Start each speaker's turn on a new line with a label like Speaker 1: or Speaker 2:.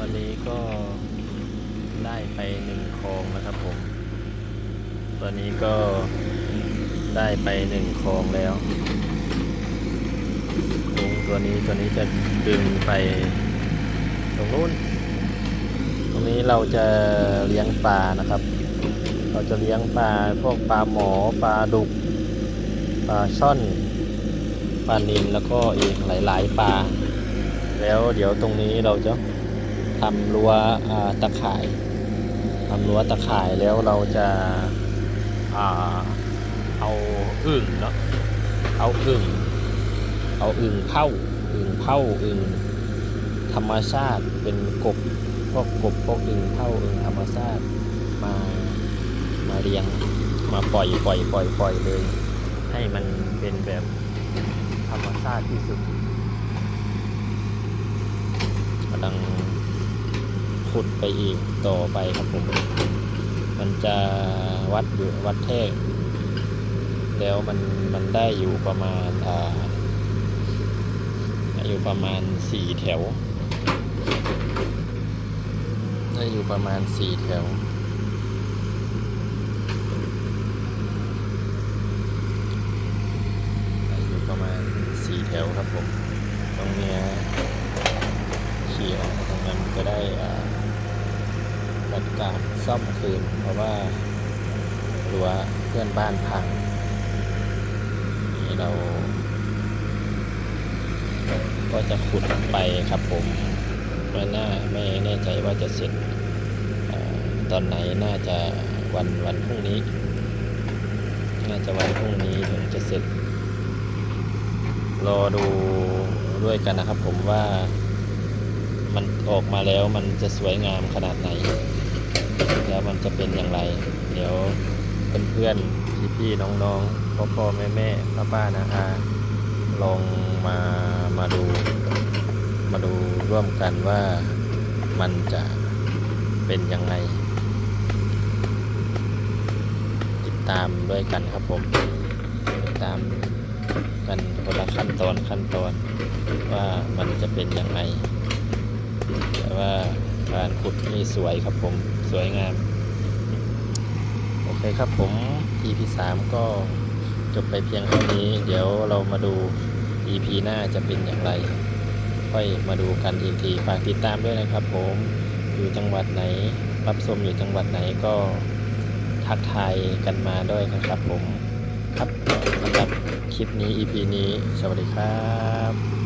Speaker 1: อนนี้ก็ได้ไปหนึ่งคลองนะครับผม ตอนนี้ก็ได้ไปหนึ่งคลองแล้วลุงตัวนี้ตัวนี้จะดึงไปตรงนู้น ตรงนี้เราจะเลี้ยงปลานะครับ เราจะเลี้ยงปลาพวกปลาหมอปลาดุกปลาช่อนปลานิลแล้วก็อีกหลาย ๆปลาแล้วเดี๋ยวตรงนี้เราจะ ทำรั้วตะข่ายทำรั้วตะข่ายแล้วเราจะเอาอึ่งเนาะเอาอึ่งเอาอึ่งเผาอึ่งเผาอึ่งธรรมชาติเป็นกบพวกกบพวกอึ่งเผาอึ่งธรรมชาติมามาเลี้ยงมาปล่อยปล่อยปล่อยปล่อยเลย ให้มันเป็นแบบธรรมชาติที่สุดกำลัง ขุดไปอีกต่อไปครับผม มันจะวัดอยู่วัดแท่แล้วมันมันได้อยู่ประมาณอ่าอยู่ประมาณสี่แถว ได้อยู่ประมาณสี่แถวได้อยู่ประมาณสี่แถวครับผม ตรงเนี้ยขี่ออกตรงนั้นก็ได้อ่า การซ่อมคืน เพราะว่ารั้วเพื่อนบ้านพังนี่เรา ก็จะขุดไปครับผมไม่น่าไม่แน่ใจว่าจะเสร็จอตอนไหนน่าจะวันวันพรุ่งนี้ น่าจะวันพรุ่งนี้ถึงจะเสร็จ รอดูด้วยกันนะครับผมว่ามันออกมาแล้วมันจะสวยงามขนาดไหน จะเป็นอย่างไร เดี๋ยวเพื่อนๆพี่ๆน้องๆพ่อพ่อแม่แม่ป้าป้านะอาลองมามาดู มาดูร่วมกันว่ามันจะเป็นยังไง ติดตามด้วยกันครับผมติดตามกันคนละขั้นตอนขั้นตอนว่ามันจะเป็นยังไงแต่ว่าการขุดนี่สวยครับผมสวยงาม เคครับผม EP 3 ก็จบไปเพียงเท่านี้ เดี๋ยวเรามาดู EP หน้าจะเป็นอย่างไร ค่อยมาดูกันอีกที ฝากติดตามด้วยนะครับผมอยู่จังหวัดไหน รับชมอยู่จังหวัดไหนก็ทักทายกันมาด้วยนะครับผม ครับสำหรับคลิปนี้ EP นี้ สวัสดีครับ